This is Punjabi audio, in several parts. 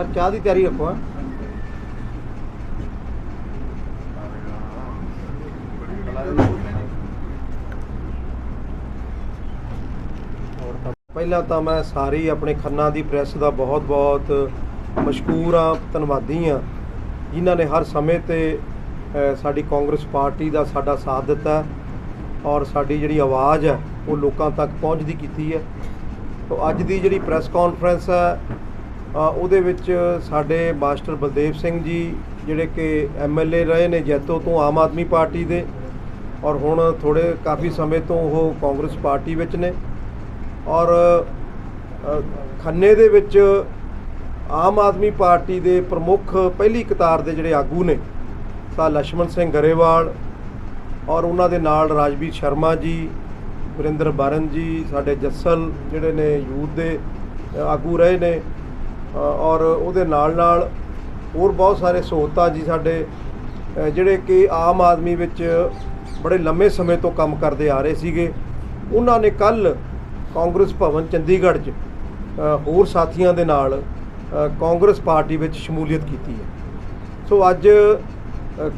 ਯਾਰ, ਚਾਹ ਦੀ ਤਿਆਰੀ ਰੱਖੋ ਪਹਿਲਾਂ ਤਾਂ ਮੈਂ ਸਾਰੀ ਆਪਣੇ ਖੰਨਾ ਦੀ ਪ੍ਰੈਸ ਦਾ ਬਹੁਤ-ਬਹੁਤ ਮਸ਼ਕੂਰ ਆ ਧੰਨਵਾਦੀ ਆ ਜਿਨ੍ਹਾਂ ਨੇ ਹਰ ਸਮੇਂ ਤੇ ਸਾਡੀ ਕਾਂਗਰਸ ਪਾਰਟੀ ਦਾ ਸਾਡਾ ਸਾਥ ਦਿੱਤਾ ਔਰ ਸਾਡੀ ਜਿਹੜੀ ਆਵਾਜ਼ ਹੈ, ਉਹ ਲੋਕਾਂ ਤੱਕ ਪਹੁੰਚਦੀ ਕੀਤੀ ਹੈ। ਤੋ ਅੱਜ ਦੀ ਜਿਹੜੀ ਪ੍ਰੈਸ ਕਾਨਫਰੰਸ ਹੈ ਉਹਦੇ ਵਿੱਚ ਸਾਡੇ ਮਾਸਟਰ ਬਲਦੇਵ ਸਿੰਘ ਜੀ ਜਿਹੜੇ ਕਿ ਐਮਐਲਏ ਰਹੇ ਨੇ ਜੈਤੋ ਤੋਂ ਆਮ ਆਦਮੀ ਪਾਰਟੀ ਦੇ ਔਰ ਹੁਣ ਥੋੜੇ ਕਾਫੀ ਸਮੇਂ ਤੋਂ ਉਹ ਕਾਂਗਰਸ ਪਾਰਟੀ ਵਿੱਚ ਨੇ ਔਰ ਖੰਨੇ ਦੇ ਵਿੱਚ ਆਮ ਆਦਮੀ ਪਾਰਟੀ ਦੇ ਪ੍ਰਮੁੱਖ ਪਹਿਲੀ ਕਤਾਰ ਦੇ ਜਿਹੜੇ ਆਗੂ ਨੇ ਤਾਂ ਲక్ష్మణ ਸਿੰਘ ਗਰੇਵਾਲ ਔਰ ਉਹਨਾਂ ਦੇ ਨਾਲ ਰਾਜਵੀਰ ਸ਼ਰਮਾ ਜੀ, ਵਰਿੰਦਰ ਬਾਰਨ ਜੀ, ਸਾਡੇ ਜੱਸਲ ਜਿਹੜੇ ਨੇ ਯੂਥ ਦੇ ਆਗੂ ਰਹੇ ਨੇ ਔਰ ਉਹਦੇ ਨਾਲ ਨਾਲ ਹੋਰ ਬਹੁਤ ਸਾਰੇ ਸਹੂਲਤਾਂ ਜੀ ਸਾਡੇ ਜਿਹੜੇ ਕਿ ਆਮ ਆਦਮੀ ਵਿੱਚ ਬੜੇ ਲੰਮੇ ਸਮੇਂ ਤੋਂ ਕੰਮ ਕਰਦੇ ਆ ਰਹੇ ਸੀਗੇ। ਉਹਨਾਂ ਨੇ ਕੱਲ ਕਾਂਗਰਸ ਭਵਨ ਚੰਡੀਗੜ੍ਹ 'ਚ ਹੋਰ ਸਾਥੀਆਂ ਦੇ ਨਾਲ ਕਾਂਗਰਸ ਪਾਰਟੀ ਵਿੱਚ ਸ਼ਮੂਲੀਅਤ ਕੀਤੀ ਹੈ। ਸੋ ਅੱਜ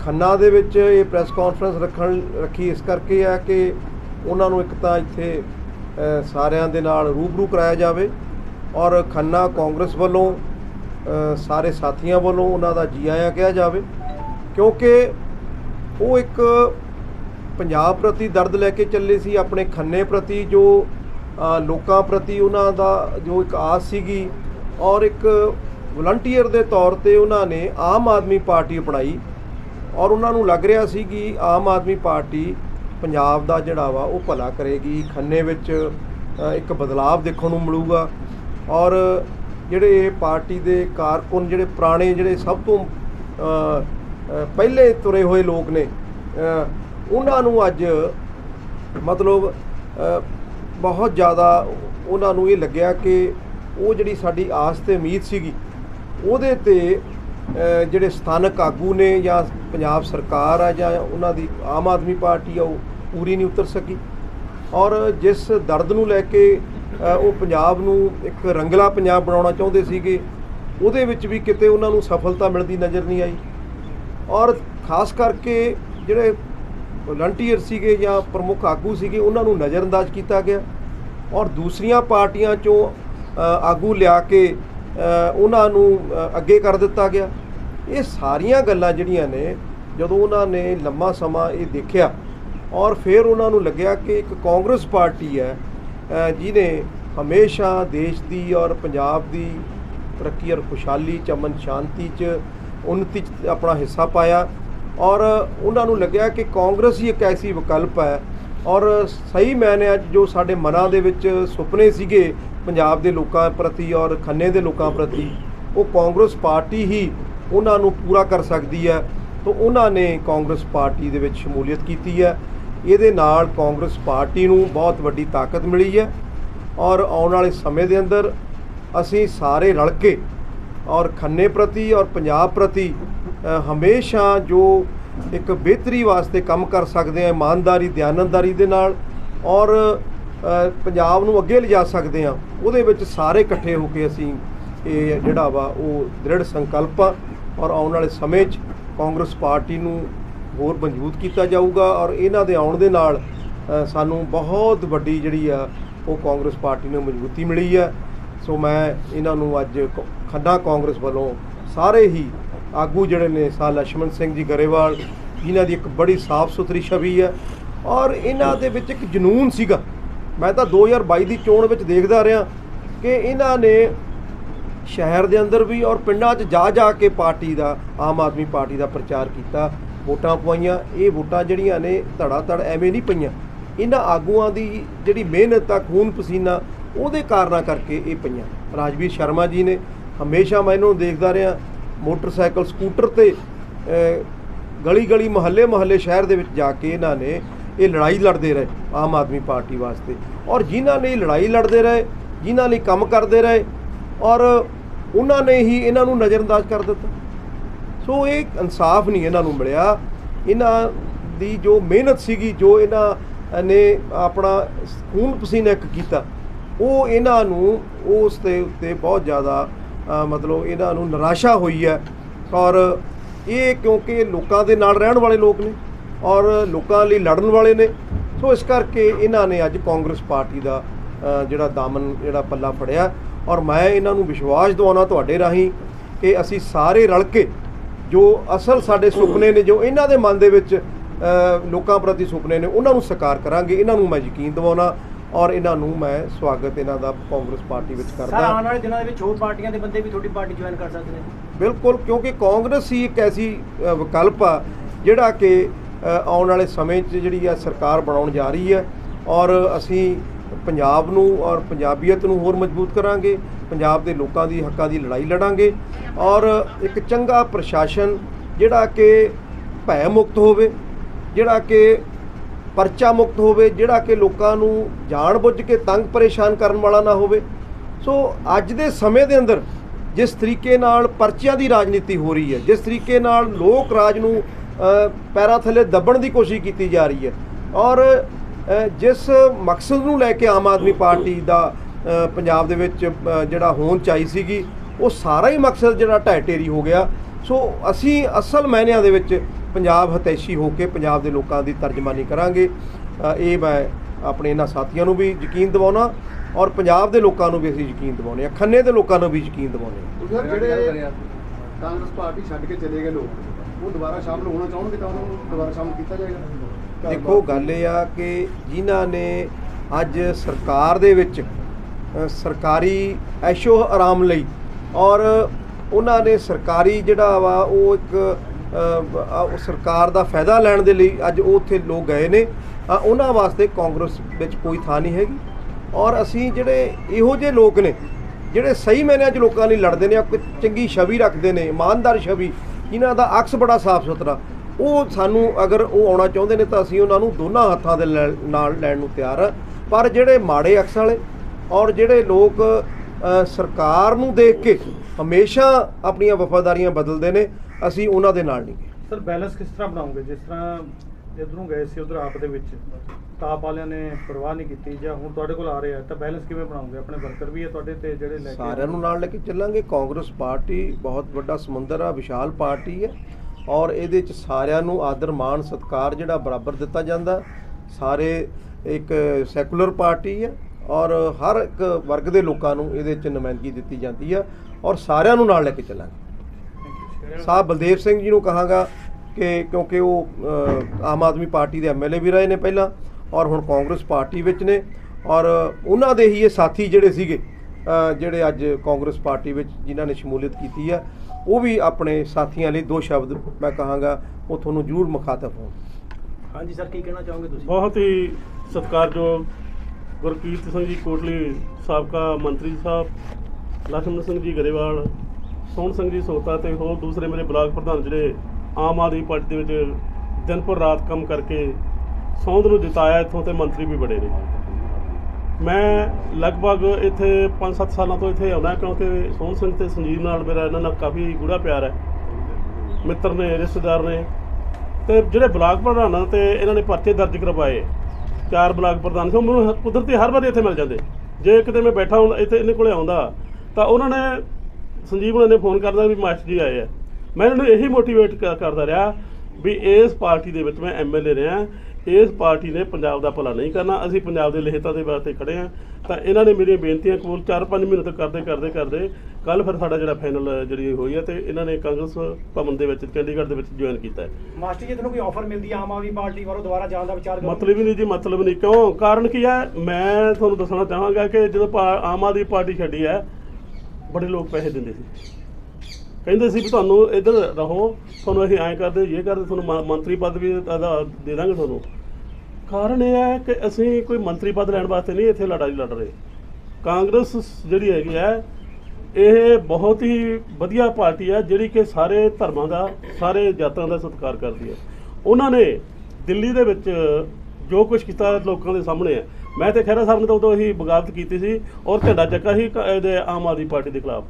ਖੰਨਾ ਦੇ ਵਿੱਚ ਇਹ ਪ੍ਰੈਸ ਕਾਨਫਰੰਸ ਰੱਖਣ, ਰੱਖੀ ਇਸ ਕਰਕੇ ਹੈ ਕਿ ਉਹਨਾਂ ਨੂੰ ਇੱਕ ਤਾਂ ਇੱਥੇ ਸਾਰਿਆਂ ਦੇ ਨਾਲ ਰੂਬਰੂ ਕਰਾਇਆ ਜਾਵੇ। ਔਰ ਖੰਨਾ ਕਾਂਗਰਸ ਵੱਲੋਂ ਸਾਰੇ ਸਾਥੀਆਂ ਵੱਲੋਂ ਉਹਨਾਂ ਦਾ ਜੀ ਆਇਆਂ ਕਿਹਾ ਜਾਵੇ, ਕਿਉਂਕਿ ਉਹ ਇੱਕ ਪੰਜਾਬ ਪ੍ਰਤੀ ਦਰਦ ਲੈ ਕੇ ਚੱਲੇ ਸੀ, ਆਪਣੇ ਖੰਨੇ ਪ੍ਰਤੀ ਜੋ ਲੋਕਾਂ ਪ੍ਰਤੀ ਉਹਨਾਂ ਦਾ ਜੋ ਇੱਕ ਆਸ ਸੀਗੀ ਔਰ ਇੱਕ ਵਲੰਟੀਅਰ ਦੇ ਤੌਰ ਤੇ ਉਹਨਾਂ ਨੇ ਆਮ ਆਦਮੀ ਪਾਰਟੀ ਅਪਣਾਈ ਔਰ ਉਹਨਾਂ ਨੂੰ ਲੱਗ ਰਿਹਾ ਸੀ ਕਿ ਆਮ ਆਦਮੀ ਪਾਰਟੀ ਪੰਜਾਬ ਦਾ ਜਿਹੜਾ ਵਾ ਉਹ ਭਲਾ ਕਰੇਗੀ, ਖੰਨੇ ਵਿੱਚ ਇੱਕ ਬਦਲਾਅ ਦੇਖਣ ਨੂੰ ਮਿਲੂਗਾ। ਔਰ ਜਿਹੜੇ ਇਹ ਪਾਰਟੀ ਦੇ ਕਾਰਕੁਨ, ਜਿਹੜੇ ਪੁਰਾਣੇ, ਜਿਹੜੇ ਸਭ ਤੋਂ ਪਹਿਲੇ ਤੁਰੇ ਹੋਏ ਲੋਕ ਨੇ ਉਹਨਾਂ ਨੂੰ ਅੱਜ ਮਤਲਬ ਬਹੁਤ ਜ਼ਿਆਦਾ ਉਹਨਾਂ ਨੂੰ ਇਹ ਲੱਗਿਆ ਕਿ ਉਹ ਜਿਹੜੀ ਸਾਡੀ ਆਸ ਤੇ ਉਮੀਦ ਸੀਗੀ, ਉਹਦੇ ਤੇ ਜਿਹੜੇ ਸਥਾਨਕ ਆਗੂ ਨੇ ਜਾਂ ਪੰਜਾਬ ਸਰਕਾਰ ਆ ਜਾਂ ਉਹਨਾਂ ਦੀ ਆਮ ਆਦਮੀ ਪਾਰਟੀ ਆ, ਉਹ ਪੂਰੀ ਨਹੀਂ ਉਤਰ ਸਕੀ। ਔਰ ਜਿਸ ਦਰਦ ਨੂੰ ਲੈ ਕੇ ਉਹ ਪੰਜਾਬ ਨੂੰ ਇੱਕ ਰੰਗਲਾ ਪੰਜਾਬ ਬਣਾਉਣਾ ਚਾਹੁੰਦੇ ਸੀਗੇ। ਉਹਦੇ ਵਿੱਚ ਵੀ ਕਿਤੇ ਉਹਨਾਂ ਨੂੰ ਸਫਲਤਾ ਮਿਲਦੀ ਨਜ਼ਰ ਨਹੀਂ ਆਈ। ਔਰ ਖਾਸ ਕਰਕੇ ਜਿਹੜੇ ਵਲੰਟੀਅਰ ਸੀਗੇ ਜਾਂ ਪ੍ਰਮੁੱਖ ਆਗੂ ਸੀਗੇ, ਉਹਨਾਂ ਨੂੰ ਨਜ਼ਰਅੰਦਾਜ਼ ਕੀਤਾ ਗਿਆ। ਔਰ ਦੂਸਰੀਆਂ ਪਾਰਟੀਆਂ ਚੋਂ ਆਗੂ ਲਿਆ ਕੇ ਉਹਨਾਂ ਨੂੰ ਅੱਗੇ ਕਰ ਦਿੱਤਾ ਗਿਆ। ਇਹ ਸਾਰੀਆਂ ਗੱਲਾਂ ਜਿਹੜੀਆਂ ਨੇ, ਜਦੋਂ ਉਹਨਾਂ ਨੇ ਲੰਮਾ ਸਮਾਂ ਇਹ ਦੇਖਿਆ ਔਰ ਫਿਰ ਉਹਨਾਂ ਨੂੰ ਲੱਗਿਆ ਕਿ ਇੱਕ ਕਾਂਗਰਸ ਪਾਰਟੀ ਹੈ ਅ, ਜਿਹਨੇ ਹਮੇਸ਼ਾ ਦੇਸ਼ ਦੀ ਔਰ ਪੰਜਾਬ ਦੀ ਤਰੱਕੀ ਔਰ ਖੁਸ਼ਹਾਲੀ ਚ ਅਮਨ ਸ਼ਾਂਤੀ ਚ ਉન્નਤੀ ਚ ਆਪਣਾ ਹਿੱਸਾ ਪਾਇਆ ਔਰ ਉਹਨਾਂ ਨੂੰ ਲੱਗਿਆ ਕਿ ਕਾਂਗਰਸ ਹੀ ਇੱਕ ਐਸੀ ਵਿਕਲਪ ਹੈ ਔਰ ਸਹੀ ਮੈਨੇ ਅੱਜ ਜੋ ਸਾਡੇ ਮਨਾਂ ਦੇ ਵਿੱਚ ਸੁਪਨੇ ਸੀਗੇ ਪੰਜਾਬ ਦੇ ਲੋਕਾਂ ਪ੍ਰਤੀ ਔਰ ਖੰਨੇ ਦੇ ਲੋਕਾਂ ਪ੍ਰਤੀ ਉਹ ਕਾਂਗਰਸ ਪਾਰਟੀ ਹੀ ਉਹਨਾਂ ਨੂੰ ਪੂਰਾ ਕਰ ਸਕਦੀ ਹੈ ਤਾਂ ਉਹਨਾਂ ਨੇ ਕਾਂਗਰਸ ਪਾਰਟੀ ਦੇ ਵਿੱਚ ਸ਼ਮੂਲੀਅਤ ਕੀਤੀ ਹੈ। ਇਹਦੇ ਨਾਲ ਕਾਂਗਰਸ ਪਾਰਟੀ ਨੂੰ ਬਹੁਤ ਵੱਡੀ ਤਾਕਤ ਮਿਲੀ ਹੈ ਔਰ ਆਉਣ ਵਾਲੇ ਸਮੇਂ ਦੇ ਅੰਦਰ ਅਸੀਂ ਸਾਰੇ ਰਲ ਕੇ ਔਰ ਖੰਨੇ ਪ੍ਰਤੀ ਔਰ ਪੰਜਾਬ ਪ੍ਰਤੀ ਹਮੇਸ਼ਾ ਜੋ ਇੱਕ ਬਿਹਤਰੀ ਵਾਸਤੇ ਕੰਮ ਕਰ ਸਕਦੇ ਹਾਂ, ਇਮਾਨਦਾਰੀ ਦਿਆਨਤਦਾਰੀ ਦੇ ਨਾਲ ਔਰ ਪੰਜਾਬ ਨੂੰ ਅੱਗੇ ਲਿਜਾ ਸਕਦੇ ਹਾਂ, ਉਹਦੇ ਵਿੱਚ ਸਾਰੇ ਇਕੱਠੇ ਹੋ ਕੇ ਅਸੀਂ ਇਹ ਜਿਹੜਾ ਵਾ ਉਹ ਦ੍ਰਿੜ ਸੰਕਲਪ ਆ ਔਰ ਆਉਣ ਵਾਲੇ ਸਮੇਂ 'ਚ ਕਾਂਗਰਸ ਪਾਰਟੀ ਨੂੰ ਹੋਰ ਮਜ਼ਬੂਤ ਕੀਤਾ ਜਾਊਗਾ ਔਰ ਇਹਨਾਂ ਦੇ ਆਉਣ ਦੇ ਨਾਲ ਸਾਨੂੰ ਬਹੁਤ ਵੱਡੀ ਜਿਹੜੀ ਆ, ਉਹ ਕਾਂਗਰਸ ਪਾਰਟੀ ਨੂੰ ਮਜ਼ਬੂਤੀ ਮਿਲੀ ਹੈ ਸੋ ਮੈਂ ਇਹਨਾਂ ਨੂੰ ਅੱਜ ਖੱਡਾ ਕਾਂਗਰਸ ਵੱਲੋਂ ਸਾਰੇ ਹੀ ਆਗੂ ਜਿਹੜੇ ਨੇ, ਸਾ ਲక్ష్మణ ਸਿੰਘ ਜੀ ਗਰੇਵਾਲ ਇਹਨਾਂ ਦੀ ਇੱਕ ਬੜੀ ਸਾਫ਼ ਸੁਥਰੀ ਛਵੀ ਹੈ ਔਰ ਇਹਨਾਂ ਦੇ ਵਿੱਚ ਇੱਕ ਜਨੂਨ ਸੀਗਾ। ਮੈਂ ਤਾਂ 2022 ਦੀ ਚੋਣ ਵਿੱਚ ਦੇਖਦਾ ਰਿਹਾ ਕਿ ਇਹਨਾਂ ਨੇ ਸ਼ਹਿਰ ਦੇ ਅੰਦਰ ਵੀ ਔਰ ਪਿੰਡਾਂ 'ਚ ਜਾ ਜਾ ਕੇ ਪਾਰਟੀ ਦਾ, ਆਮ ਆਦਮੀ ਪਾਰਟੀ ਦਾ ਪ੍ਰਚਾਰ ਕੀਤਾ। ਵੋਟਾਂ ਪਵਾਈਆਂ, ਇਹ ਵੋਟਾਂ ਜਿਹੜੀਆਂ ਨੇ ਧੜਾ ਧੜ ਐਵੇਂ ਨਹੀਂ ਪਈਆਂ। ਇਹਨਾਂ ਆਗੂਆਂ ਦੀ ਜਿਹੜੀ ਮਿਹਨਤ ਆ, ਖੂਨ ਪਸੀਨਾ, ਉਹਦੇ ਕਾਰਨਾਂ ਕਰਕੇ ਇਹ ਪਈਆਂ। ਰਾਜਵੀਰ ਸ਼ਰਮਾ ਜੀ ਨੇ ਹਮੇਸ਼ਾ ਮੈਂ ਇਹਨੂੰ ਦੇਖਦਾ ਰਿਹਾ, ਮੋਟਰਸਾਈਕਲ, ਸਕੂਟਰ ਤੇ ਗਲੀ ਗਲੀ ਮਹੱਲੇ ਮਹੱਲੇ ਸ਼ਹਿਰ ਦੇ ਵਿੱਚ ਜਾ ਕੇ ਇਹਨਾਂ ਨੇ ਇਹ ਲੜਾਈ ਲੜਦੇ ਰਹੇ ਆਮ ਆਦਮੀ ਪਾਰਟੀ ਵਾਸਤੇ। ਔਰ ਜਿਨ੍ਹਾਂ ਨੇ ਲੜਾਈ ਲੜਦੇ ਰਹੇ, ਜਿਨ੍ਹਾਂ ਲਈ ਕੰਮ ਕਰਦੇ ਰਹੇ, ਔਰ ਉਹਨਾਂ ਨੇ ਹੀ ਇਹਨਾਂ ਨੂੰ ਨਜ਼ਰਅੰਦਾਜ਼ ਕਰ ਦਿੱਤਾ। ਸੋ ਇਹ ਇਨਸਾਫ ਨਹੀਂ ਇਹਨਾਂ ਨੂੰ ਮਿਲਿਆ। ਇਹਨਾਂ ਦੀ ਜੋ ਮਿਹਨਤ ਸੀਗੀ, ਜੋ ਇਹਨਾਂ ਨੇ ਆਪਣਾ ਖੂਨ ਪਸੀਨਾ ਇੱਕ ਕੀਤਾ, ਉਹ ਇਹਨਾਂ ਨੂੰ ਉਸ ਦੇ ਉੱਤੇ ਬਹੁਤ ਜ਼ਿਆਦਾ ਮਤਲਬ ਇਹਨਾਂ ਨੂੰ ਨਿਰਾਸ਼ਾ ਹੋਈ ਹੈ। ਔਰ ਇਹ ਕਿਉਂਕਿ ਲੋਕਾਂ ਦੇ ਨਾਲ ਰਹਿਣ ਵਾਲੇ ਲੋਕ ਨੇ ਔਰ ਲੋਕਾਂ ਲਈ ਲੜਨ ਵਾਲੇ ਨੇ। ਸੋ ਇਸ ਕਰਕੇ ਇਹਨਾਂ ਨੇ ਅੱਜ ਕਾਂਗਰਸ ਪਾਰਟੀ ਦਾ ਜਿਹੜਾ ਦਾਮਨ, ਜਿਹੜਾ ਪੱਲਾ ਫੜਿਆ। ਔਰ ਮੈਂ ਇਹਨਾਂ ਨੂੰ ਵਿਸ਼ਵਾਸ ਦਿਵਾਉਣਾ ਤੁਹਾਡੇ ਰਾਹੀਂ ਕਿ ਅਸੀਂ ਸਾਰੇ ਰਲ ਕੇ ਜੋ ਅਸਲ ਸਾਡੇ ਸੁਪਨੇ ਨੇ ਜੋ ਇਹਨਾਂ ਦੇ ਮਨ ਦੇ ਵਿੱਚ ਲੋਕਾਂ ਪ੍ਰਤੀ ਸੁਪਨੇ ਨੇ ਉਹਨਾਂ ਨੂੰ ਸਾਕਾਰ ਕਰਾਂਗੇ। ਇਹਨਾਂ ਨੂੰ ਮੈਂ ਯਕੀਨ ਦਿਵਾਉਣਾ ਔਰ ਇਹਨਾਂ ਨੂੰ ਮੈਂ ਸਵਾਗਤ ਇਹਨਾਂ ਦਾ ਕਾਂਗਰਸ ਪਾਰਟੀ ਵਿੱਚ ਸਰ ਕਰਦਾ ਆਉਣ ਵਾਲੇ ਦਿਨਾਂ ਦੇ ਵਿੱਚ ਹੋਰ ਪਾਰਟੀਆਂ ਦੇ ਬੰਦੇ ਵੀ ਤੁਹਾਡੀ ਪਾਰਟੀ ਜੁਆਇਨ ਕਰ ਸਕਦੇ ਨੇ। ਬਿਲਕੁਲ ਕਿਉਂਕਿ ਕਾਂਗਰਸ ਹੀ ਇੱਕ ਐਸੀ ਵਿਕਲਪ ਆ ਜਿਹੜਾ ਕਿ ਆਉਣ ਵਾਲੇ ਸਮੇਂ 'ਚ ਜਿਹੜੀ ਆ ਸਰਕਾਰ ਬਣਾਉਣ ਜਾ ਰਹੀ ਹੈ ਔਰ ਅਸੀਂ ਪੰਜਾਬ ਨੂੰ ਔਰ ਪੰਜਾਬੀਅਤ ਨੂੰ ਹੋਰ ਮਜ਼ਬੂਤ ਕਰਾਂਗੇ। ਪੰਜਾਬ ਦੇ ਲੋਕਾਂ ਦੀ ਹੱਕਾਂ ਦੀ ਲੜਾਈ ਲੜਾਂਗੇ ਔਰ ਇੱਕ ਚੰਗਾ ਪ੍ਰਸ਼ਾਸਨ ਜਿਹੜਾ ਕਿ ਭੈ ਮੁਕਤ ਹੋਵੇ ਜਿਹੜਾ ਕਿ ਪਰਚਾ ਮੁਕਤ ਹੋਵੇ ਜਿਹੜਾ ਕਿ ਲੋਕਾਂ ਨੂੰ ਜਾਣ ਬੁੱਝ ਕੇ ਤੰਗ ਪਰੇਸ਼ਾਨ ਕਰਨ ਵਾਲਾ ਨਾ ਹੋਵੇ। ਸੋ ਅੱਜ ਦੇ ਸਮੇਂ ਦੇ ਅੰਦਰ ਜਿਸ ਤਰੀਕੇ ਨਾਲ ਪਰਚਿਆਂ ਦੀ ਰਾਜਨੀਤੀ ਹੋ ਰਹੀ ਹੈ ਜਿਸ ਤਰੀਕੇ ਨਾਲ ਲੋਕ ਰਾਜ ਨੂੰ ਅ, ਪੈਰਾਂ ਥੱਲੇ ਦੱਬਣ ਦੀ ਕੋਸ਼ਿਸ਼ ਕੀਤੀ ਜਾ ਰਹੀ ਹੈ ਔਰ ਜਿਸ ਮਕਸਦ ਨੂੰ ਲੈ ਕੇ ਆਮ ਆਦਮੀ ਪਾਰਟੀ ਦਾ ਪੰਜਾਬ ਦੇ ਵਿੱਚ ਜਿਹੜਾ ਹੋਂਦ ਚਾਹੀ ਸੀਗੀ ਉਹ ਸਾਰਾ ਹੀ ਮਕਸਦ ਜਿਹੜਾ ਢਹਿ ਢੇਰੀ ਹੋ ਗਿਆ। ਸੋ ਅਸੀਂ ਅਸਲ ਮਾਇਨਿਆਂ ਦੇ ਵਿੱਚ ਪੰਜਾਬ ਹਤੈਸ਼ੀ ਹੋ ਕੇ ਪੰਜਾਬ ਦੇ ਲੋਕਾਂ ਦੀ ਤਰਜਮਾਨੀ ਕਰਾਂਗੇ। ਇਹ ਮੈਂ ਆਪਣੇ ਇਹਨਾਂ ਸਾਥੀਆਂ ਨੂੰ ਵੀ ਯਕੀਨ ਦਿਵਾਉਣਾ ਔਰ ਪੰਜਾਬ ਦੇ ਲੋਕਾਂ ਨੂੰ ਵੀ ਅਸੀਂ ਯਕੀਨ ਦਿਵਾਉਂਦੇ ਹਾਂ ਖੰਨੇ ਦੇ ਲੋਕਾਂ ਨੂੰ ਵੀ ਯਕੀਨ ਸਰ ਜਿਹੜੇ ਕਾਂਗਰਸ ਪਾਰਟੀ ਛੱਡ ਕੇ ਚਲੇ ਗਏ ਲੋਕ ਉਹ ਦੁਬਾਰਾ ਸ਼ਾਮਲ ਹੋਣਾ ਚਾਹੁੰਦੇ ਤਾਂ ਉਹਨਾਂ ਨੂੰ ਦੁਬਾਰਾ ਸ਼ਾਮਲ ਕੀਤਾ ਜਾਏਗਾ? ਦੇਖੋ ਗੱਲ ਇਹ ਆ ਕਿ ਜਿਨ੍ਹਾਂ ਨੇ ਅੱਜ ਸਰਕਾਰ ਦੇ ਵਿੱਚ ਸਰਕਾਰੀ ਐਸ਼ੋ ਆਰਾਮ ਲਈ। ਔਰ ਉਹਨਾਂ ਨੇ ਸਰਕਾਰੀ ਜਿਹੜਾ ਵਾ, ਉਹ ਇੱਕ ਸਰਕਾਰ ਦਾ ਫਾਇਦਾ ਲੈਣ ਦੇ ਲਈ ਅੱਜ ਉਹ ਉੱਥੇ ਲੋਕ ਗਏ ਨੇ। ਉਹਨਾਂ ਵਾਸਤੇ ਕਾਂਗਰਸ ਵਿੱਚ ਕੋਈ ਥਾਂ ਨਹੀਂ ਹੈਗੀ। ਔਰ ਅਸੀਂ ਜਿਹੜੇ ਇਹੋ ਜਿਹੇ ਲੋਕ ਨੇ, ਜਿਹੜੇ ਸਹੀ ਮਾਇਨਿਆਂ 'ਚ ਲੋਕਾਂ ਲਈ ਲੜਦੇ ਨੇ ਇੱਕ ਚੰਗੀ ਛਵੀ ਰੱਖਦੇ ਨੇ, ਇਮਾਨਦਾਰ ਛਵੀ ਜਿਨ੍ਹਾਂ ਦਾ ਅਕਸ ਬੜਾ ਸਾਫ਼ ਸੁਥਰਾ ਉਹ ਸਾਨੂੰ ਅਗਰ ਉਹ ਆਉਣਾ ਚਾਹੁੰਦੇ ਨੇ ਤਾਂ ਅਸੀਂ ਉਹਨਾਂ ਨੂੰ ਦੋਨਾਂ ਹੱਥਾਂ ਦੇ ਲੈ- ਨਾਲ ਲੈਣ ਨੂੰ ਤਿਆਰ ਆ। ਪਰ ਜਿਹੜੇ ਮਾੜੇ ਅਕਸ ਵਾਲੇ ਔਰ ਜਿਹੜੇ ਲੋਕ ਸਰਕਾਰ ਨੂੰ ਦੇਖ ਕੇ ਹਮੇਸ਼ਾ ਆਪਣੀਆਂ ਵਫਾਦਾਰੀਆਂ ਬਦਲਦੇ ਨੇ ਅਸੀਂ ਉਹਨਾਂ ਦੇ ਨਾਲ ਨਹੀਂ ਗਏ। ਸਰ ਬੈਲੈਂਸ ਕਿਸ ਤਰ੍ਹਾਂ ਬਣਾਉਂਗੇ ਜਿਸ ਤਰ੍ਹਾਂ ਇਧਰੋਂ ਗਏ ਸੀ ਉਧਰ ਆਪ ਦੇ ਵਿੱਚ ਤਾਪ ਵਾਲਿਆਂ ਨੇ ਪਰਵਾਹ ਨਹੀਂ ਕੀਤੀ ਜਾਂ ਹੁਣ ਤੁਹਾਡੇ ਕੋਲ ਆ ਰਹੇ ਆ ਤਾਂ ਬੈਲੈਂਸ ਕਿਵੇਂ ਬਣਾਉਂਗੇ ਆਪਣੇ ਵਰਕਰ ਵੀ ਹੈ ਤੁਹਾਡੇ ਤੇ ਜਿਹੜੇ ਲੈ ਕੇ ਸਾਰਿਆਂ ਨੂੰ ਨਾਲ ਲੈ ਕੇ ਚੱਲਾਂਗੇ। ਕਾਂਗਰਸ ਪਾਰਟੀ ਬਹੁਤ ਵੱਡਾ ਸਮੁੰਦਰ ਆ ਵਿਸ਼ਾਲ ਪਾਰਟੀ ਹੈ। ਔਰ ਇਹਦੇ ਚ ਸਾਰਿਆਂ ਨੂੰ ਆਦਰ ਮਾਣ ਸਤਿਕਾਰ ਜਿਹੜਾ ਬਰਾਬਰ ਦਿੱਤਾ ਜਾਂਦਾ। ਸਾਰੇ ਇੱਕ ਸੈਕੂਲਰ ਪਾਰਟੀ ਹੈ। ਔਰ ਹਰ ਇੱਕ ਵਰਗ ਦੇ ਲੋਕਾਂ ਨੂੰ ਇਹਦੇ ਚ ਨੁਮਾਇੰਦਗੀ ਦਿੱਤੀ ਜਾਂਦੀ ਹੈ ਔਰ ਸਾਰਿਆਂ ਨੂੰ ਨਾਲ ਲੈ ਕੇ ਚੱਲਾਂਗੇ। ਸਾਹਿਬ ਬਲਦੇਵ ਸਿੰਘ ਜੀ ਨੂੰ ਕਹਾਂਗਾ ਕਿ ਕਿਉਂਕਿ ਉਹ ਆਮ ਆਦਮੀ ਪਾਰਟੀ ਦੇ ਐਮਐਲਏ ਵੀ ਰਹੇ ਨੇ ਪਹਿਲਾਂ ਔਰ ਹੁਣ ਕਾਂਗਰਸ ਪਾਰਟੀ ਵਿੱਚ ਨੇ ਔਰ ਉਹਨਾਂ ਦੇ ਹੀ ਇਹ ਸਾਥੀ ਜਿਹੜੇ ਸੀਗੇ ਜਿਹੜੇ ਅੱਜ ਕਾਂਗਰਸ ਪਾਰਟੀ ਵਿੱਚ ਜਿਨ੍ਹਾਂ ਨੇ ਸ਼ਮੂਲੀਅਤ ਕੀਤੀ ਹੈ ਉਹ ਵੀ ਆਪਣੇ ਸਾਥੀਆਂ ਲਈ ਦੋ ਸ਼ਬਦ ਮੈਂ ਕਹਾਂਗਾ ਉਹ ਤੁਹਾਨੂੰ ਜ਼ਰੂਰ ਮੁਖਾਤਬ ਹੋਣ। ਹਾਂਜੀ ਸਰ ਕੀ ਕਹਿਣਾ ਚਾਹੋਗੇ ਤੁਸੀਂ? ਬਹੁਤ ਹੀ ਸਤਿਕਾਰਯੋਗ ਗੁਰਕੀਰਤ ਸਿੰਘ ਜੀ ਕੋਟਲੀ, ਸਾਬਕਾ ਮੰਤਰੀ ਸਾਹਿਬ, ਲਖਮਨ ਸਿੰਘ ਜੀ ਗਰੇਵਾਲ, ਸੋਹਣ ਸਿੰਘ ਜੀ ਸੋਤਾ ਤੇ ਹੋਰ ਦੂਸਰੇ ਮੇਰੇ ਬਲਾਕ ਪ੍ਰਧਾਨ ਜਿਹੜੇ ਆਮ ਆਦਮੀ ਪਾਰਟੀ ਦੇ ਵਿੱਚ ਦਿਨ ਪਰ ਰਾਤ ਕੰਮ ਕਰਕੇ ਸੌਂਦ ਨੂੰ ਜਿਤਾਇਆ, ਇੱਥੋਂ ਤੇ ਮੰਤਰੀ ਵੀ ਬੜੇ ਨੇ। ਮੈਂ ਲਗਭਗ ਇੱਥੇ 5-7 ਸਾਲਾਂ ਤੋਂ ਇੱਥੇ ਆਉਣਾ ਕਿਉਂਕਿ ਸੋਹਣ ਸਿੰਘ ਤੇ ਸੰਜੀਵ ਨਾਲ ਮੇਰਾ ਇਹਨਾਂ ਨਾਲ ਕਾਫੀ ਗੂੜਾ ਪਿਆਰ ਹੈ। ਮਿੱਤਰ ਨੇ, ਰਿਸ਼ਤੇਦਾਰ ਨੇ ਤੇ ਜਿਹੜੇ ਬਲਾਕ ਪ੍ਰਧਾਨਾਂ ਤੇ ਇਹਨਾਂ ਨੇ ਪਰਚੇ ਦਰਜ ਕਰਵਾਏ ਚਾਰ ਬਲਾਕ ਪ੍ਰਧਾਨ ਸੀ, ਉਹ ਮੈਨੂੰ ਕੁਦਰਤੀ ਹਰ ਵਾਰੀ ਇੱਥੇ ਮਿਲ ਜਾਂਦੇ। ਜੇ ਕਿਤੇ ਮੈਂ ਬੈਠਾ ਹੁੰਦਾ, ਇੱਥੇ ਇਹਨੇ ਕੋਲੇ ਆਉਂਦਾ, ਤਾਂ ਉਹਨਾਂ ਨੇ, ਸੰਜੀਵ ਉਹਨਾਂ ਨੇ ਫੋਨ ਕਰਦਾ ਵੀ ਮਾਸਟਰ ਜੀ ਆਏ ਆ। ਮੈਂ ਇਹਨਾਂ ਨੂੰ ਇਹੀ ਮੋਟੀਵੇਟ ਕਰਦਾ ਰਿਹਾ ਵੀ ਇਸ ਪਾਰਟੀ ਦੇ ਵਿੱਚ ਮੈਂ ਐਮਐਲਏ ਰਿਹਾ। ਇਸ ਪਾਰਟੀ ਨੇ ਪੰਜਾਬ ਦਾ ਭਲਾ ਨਹੀਂ ਕਰਨਾ ਅਸੀਂ ਪੰਜਾਬ ਦੇ ਲਿਖਤਾਂ ਦੇ ਵਾਸਤੇ ਖੜੇ ਆ ਤਾਂ ਇਹਨਾਂ ਨੇ ਮੇਰੀਆਂ ਬੇਨਤੀਆਂ ਕਬੂਲ 4-5 ਮਹੀਨੇ ਤੱਕ ਕਰਦੇ ਕਰਦੇ ਕਰਦੇ ਕੱਲ ਫਿਰ ਸਾਡਾ ਜਿਹੜਾ ਫਾਈਨਲ ਜਿਹੜੀ ਹੋਈ ਹੈ ਤੇ ਇਹਨਾਂ ਨੇ ਕਾਂਗਰਸ ਭਵਨ ਦੇ ਵਿੱਚ ਚੰਡੀਗੜ੍ਹ ਦੇ ਵਿੱਚ ਜੁਆਇਨ ਕੀਤਾ ਹੈ। ਮਾਸਟਰ ਜੀ ਤੁਹਾਨੂੰ ਕੋਈ ਆਫਰ ਮਿਲਦੀ ਆਮ ਆਦਮੀ ਪਾਰਟੀ ਵੱਲੋਂ ਦੁਬਾਰਾ ਜਾਣ ਦਾ ਵਿਚਾਰ ਕਰੋ? ਮਤਲਬ ਹੀ ਨਹੀਂ ਜੀ ਮਤਲਬ ਨਹੀਂ। ਕਿਉਂ? ਕਾਰਨ ਕੀ ਹੈ? ਮੈਂ ਤੁਹਾਨੂੰ ਦੱਸਣਾ ਚਾਹਾਂਗਾ ਕਿ ਜਦੋਂ ਆਮ ਆਦਮੀ ਪਾਰਟੀ ਛੱਡੀ ਹੈ ਬੜੇ ਲੋਕ ਪੈਸੇ ਦਿੰਦੇ ਸੀ। ਕਹਿੰਦੇ ਸੀ ਵੀ ਤੁਹਾਨੂੰ ਇੱਧਰ ਰਹੋ, ਤੁਹਾਨੂੰ ਅਸੀਂ ਐਂ ਕਰਦੇ, ਇਹ ਕਰਦੇ, ਤੁਹਾਨੂੰ ਮੰ, ਮੰਤਰੀ ਪਦ ਵੀ ਇਹਦਾ ਦੇ ਦਾਂਗੇ ਤੁਹਾਨੂੰ। ਕਾਰਨ ਇਹ ਹੈ ਕਿ ਅਸੀਂ ਕੋਈ ਮੰਤਰੀ ਪਦ ਲੈਣ ਵਾਸਤੇ ਨਹੀਂ ਇੱਥੇ ਲੜਾਈ ਲੜ ਰਹੇ। ਕਾਂਗਰਸ ਜਿਹੜੀ ਹੈਗੀ ਹੈ, ਇਹ ਬਹੁਤ ਹੀ ਵਧੀਆ ਪਾਰਟੀ ਹੈ, ਜਿਹੜੀ ਕਿ ਸਾਰੇ ਧਰਮਾਂ ਦਾ, ਸਾਰੇ ਜਾਤਾਂ ਦਾ ਸਤਿਕਾਰ ਕਰਦੀ ਹੈ। ਉਹਨਾਂ ਨੇ ਦਿੱਲੀ ਦੇ ਵਿੱਚ ਜੋ ਕੁਝ ਕੀਤਾ ਲੋਕਾਂ ਦੇ ਸਾਹਮਣੇ ਹੈ। ਮੈਂ ਤੇ ਖਹਿਰਾ ਸਾਹਿਬ ਨੇ ਤਾਂ ਉਦੋਂ ਹੀ ਬਗਾਵਤ ਕੀਤੀ ਸੀ ਔਰ ਝੰਡਾ ਚੱਕਾ ਸੀ ਕ- ਇਹਦੇ ਆਮ ਆਦਮੀ ਪਾਰਟੀ ਦੇ ਖਿਲਾਫ।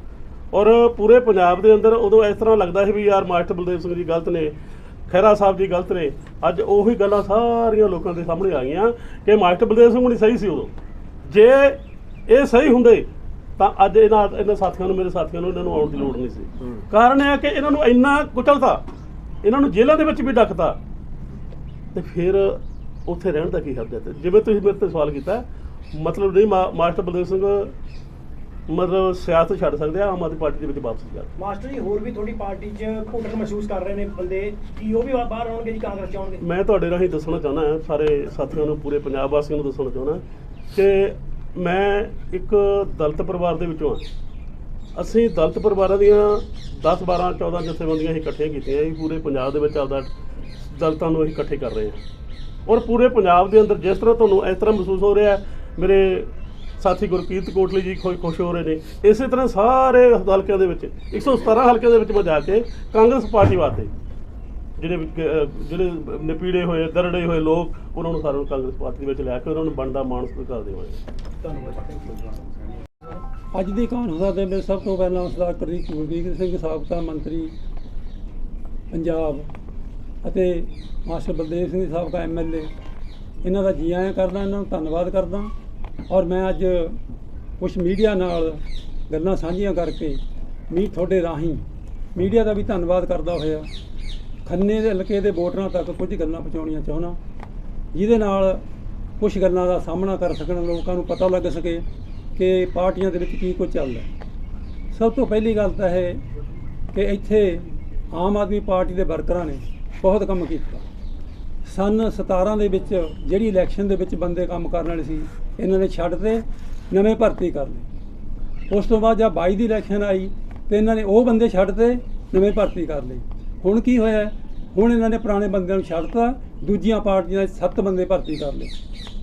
ਔਰ ਪੂਰੇ ਪੰਜਾਬ ਦੇ ਅੰਦਰ ਉਦੋਂ ਇਸ ਤਰ੍ਹਾਂ ਲੱਗਦਾ ਸੀ ਵੀ ਯਾਰ ਮਾਸਟਰ ਬਲਦੇਵ ਸਿੰਘ ਜੀ ਗਲਤ ਨੇ ਖਹਿਰਾ ਸਾਹਿਬ ਜੀ ਗਲਤ ਨੇ ਅੱਜ ਉਹੀ ਗੱਲਾਂ ਸਾਰੀਆਂ ਲੋਕਾਂ ਦੇ ਸਾਹਮਣੇ ਆ ਗਈਆਂ ਕਿ ਮਾਸਟਰ ਬਲਦੇਵ ਸਿੰਘ ਹੁਣੀ ਸਹੀ ਸੀ ਉਦੋਂ। ਜੇ ਇਹ ਸਹੀ ਹੁੰਦੇ ਤਾਂ ਅੱਜ ਇਹਨਾਂ ਇਹਨਾਂ ਸਾਥੀਆਂ ਨੂੰ ਮੇਰੇ ਸਾਥੀਆਂ ਨੂੰ ਇਹਨਾਂ ਨੂੰ ਆਉਣ ਦੀ ਲੋੜ ਨਹੀਂ ਸੀ। ਕਾਰਨ ਇਹ ਹੈ ਕਿ ਇਹਨਾਂ ਨੂੰ ਇੰਨਾ ਕੁਚਲਤਾ ਇਹਨਾਂ ਨੂੰ ਜੇਲ੍ਹਾਂ ਦੇ ਵਿੱਚ ਵੀ ਡੱਕਤਾ। ਤੇ ਫਿਰ ਉੱਥੇ ਰਹਿਣ ਦਾ ਕੀ ਹੱਕ ਹੈ? ਜਿਵੇਂ ਤੁਸੀਂ ਮੇਰੇ ਤੇ ਸਵਾਲ ਕੀਤਾ ਮਤਲਬ ਨਹੀਂ ਮਾਸਟਰ ਬਲਦੇਵ ਸਿੰਘ ਮਤਲਬ ਸਿਆਸਤ ਛੱਡ ਸਕਦੇ ਆ ਆਮ ਆਦਮੀ ਪਾਰਟੀ ਦੇ ਵਿੱਚ ਵਾਪਸ ਜਾ ਮਾਸਟਰ ਜੀ ਹੋਰ ਵੀ ਤੁਹਾਡੀ ਪਾਰਟੀ 'ਚ ਘੁੱਟਣ ਮਹਿਸੂਸ ਕਰ ਰਹੇ ਨੇ ਬੰਦੇ ਕੀ ਉਹ ਵੀ ਬਾਹਰ ਆਉਣਗੇ ਜੀ ਕਾਂਗਰਸ 'ਚ ਆਉਣਗੇ? ਮੈਂ ਤੁਹਾਡੇ ਰਾਹੀਂ ਦੱਸਣਾ ਚਾਹੁੰਦਾ ਹਾਂ ਸਾਰੇ ਸਾਥੀਆਂ ਨੂੰ ਪੂਰੇ ਪੰਜਾਬ ਵਾਸੀਆਂ ਨੂੰ ਦੱਸਣਾ ਚਾਹੁੰਦਾ ਕਿ ਮੈਂ ਇੱਕ ਦਲਿਤ ਪਰਿਵਾਰ ਦੇ ਵਿੱਚੋਂ ਹਾਂ। ਅਸੀਂ ਦਲਿਤ ਪਰਿਵਾਰਾਂ ਦੀਆਂ 10 12 14 ਜਥੇਬੰਦੀਆਂ ਅਸੀਂ ਇਕੱਠੀਆਂ ਕੀਤੀਆਂ ਅਸੀਂ ਪੂਰੇ ਪੰਜਾਬ ਦੇ ਵਿੱਚ ਆਪਦਾ ਦਲਿਤਾਂ ਨੂੰ ਅਸੀਂ ਇਕੱਠੇ ਕਰ ਰਹੇ ਹਾਂ। ਔਰ ਪੂਰੇ ਪੰਜਾਬ ਦੇ ਅੰਦਰ ਜਿਸ ਤਰ੍ਹਾਂ ਤੁਹਾਨੂੰ ਇਸ ਤਰ੍ਹਾਂ ਮਹਿਸੂਸ ਹੋ ਰਿਹਾ ਮੇਰੇ ਸਾਥੀ ਗੁਰਪ੍ਰੀਤ ਕੋਟਲੀ ਜੀ ਖੁਸ਼ ਖੁਸ਼ ਹੋ ਰਹੇ ਨੇ। ਇਸੇ ਤਰ੍ਹਾਂ ਸਾਰੇ ਹਲਕਿਆਂ ਦੇ ਵਿੱਚ 117 ਹਲਕਿਆਂ ਦੇ ਵਿੱਚ ਮੈਂ ਕੇ ਕਾਂਗਰਸ ਪਾਰਟੀ ਵਾਸਤੇ, ਜਿਹੜੇ ਜਿਹੜੇ ਨਪੀੜੇ ਹੋਏ, ਦਰੜੇ ਹੋਏ ਲੋਕ, ਉਹਨਾਂ ਨੂੰ ਸਾਰਿਆਂ ਨੂੰ ਕਾਂਗਰਸ ਪਾਰਟੀ ਵਿੱਚ ਲੈ ਕੇ ਉਹਨਾਂ ਨੂੰ ਬਣਦਾ ਮਾਣ ਕਰਦੇ ਹੋਏ ਧੰਨਵਾਦ। ਅੱਜ ਦੀ ਕਾਨਫਰੰਸ ਦੇ ਵਿੱਚ ਸਭ ਤੋਂ ਪਹਿਲਾਂ ਸਰਦਾਰ ਕੁਲਦੀਪ ਕੁਲਦੀਪ ਸਿੰਘ, ਸਾਬਕਾ ਮੰਤਰੀ ਪੰਜਾਬ ਅਤੇ ਮਾਸਟਰ ਬਲਦੇਵ ਸਿੰਘ ਸਾਬਕਾ ਐਮਐਲਏ ਇਹਨਾਂ ਦਾ ਜੀ ਆਇਆਂ ਕਰਦਾ, ਇਹਨਾਂ ਨੂੰ ਧੰਨਵਾਦ ਕਰਦਾ। ਔਰ ਮੈਂ ਅੱਜ ਕੁਝ ਮੀਡੀਆ ਨਾਲ ਗੱਲਾਂ ਸਾਂਝੀਆਂ ਕਰਕੇ ਮੀ ਤੁਹਾਡੇ ਰਾਹੀਂ ਮੀਡੀਆ ਦਾ ਵੀ ਧੰਨਵਾਦ ਕਰਦਾ ਹੋਇਆ। ਖੰਨੇ ਦੇ ਹਲਕੇ ਦੇ ਵੋਟਰਾਂ ਤੱਕ ਕੁਝ ਗੱਲਾਂ ਪਹੁੰਚਾਉਣੀਆਂ ਚਾਹੁੰਦਾ। ਜਿਹਦੇ ਨਾਲ ਕੁਝ ਗੱਲਾਂ ਦਾ ਸਾਹਮਣਾ ਕਰ ਸਕਣ, ਲੋਕਾਂ ਨੂੰ ਪਤਾ ਲੱਗ ਸਕੇ ਕਿ ਪਾਰਟੀਆਂ ਦੇ ਵਿੱਚ ਕੀ ਕੁਝ ਚੱਲਦਾ ਸਭ ਤੋਂ ਪਹਿਲੀ ਗੱਲ ਤਾਂ ਹੈ ਕਿ ਇੱਥੇ ਆਮ ਆਦਮੀ ਪਾਰਟੀ ਦੇ ਵਰਕਰਾਂ ਨੇ ਬਹੁਤ ਕੰਮ ਕੀਤਾ। ਸਨ 17 ਦੇ ਵਿੱਚ ਜਿਹੜੀ ਇਲੈਕਸ਼ਨ ਦੇ ਵਿੱਚ ਬੰਦੇ ਕੰਮ ਕਰਨ ਵਾਲੇ ਸੀ, ਇਹਨਾਂ ਨੇ ਛੱਡ ਤੇ ਨਵੇਂ ਭਰਤੀ ਕਰ ਲਏ। ਉਸ ਤੋਂ ਬਾਅਦ ਜਦ 22 ਦੀ ਇਲੈਕਸ਼ਨ ਆਈ, ਤੇ ਇਹਨਾਂ ਨੇ ਉਹ ਬੰਦੇ ਛੱਡ ਤੇ ਨਵੇਂ ਭਰਤੀ ਕਰ ਲਏ। ਹੁਣ ਕੀ ਹੋਇਆ? ਹੁਣ ਇਹਨਾਂ ਨੇ ਪੁਰਾਣੇ ਬੰਦਿਆਂ ਨੂੰ ਛੱਡਤਾ ਦੂਜੀਆਂ ਪਾਰਟੀਆਂ ਦੇ ਸੱਤ ਬੰਦੇ ਭਰਤੀ ਕਰ ਲਏ।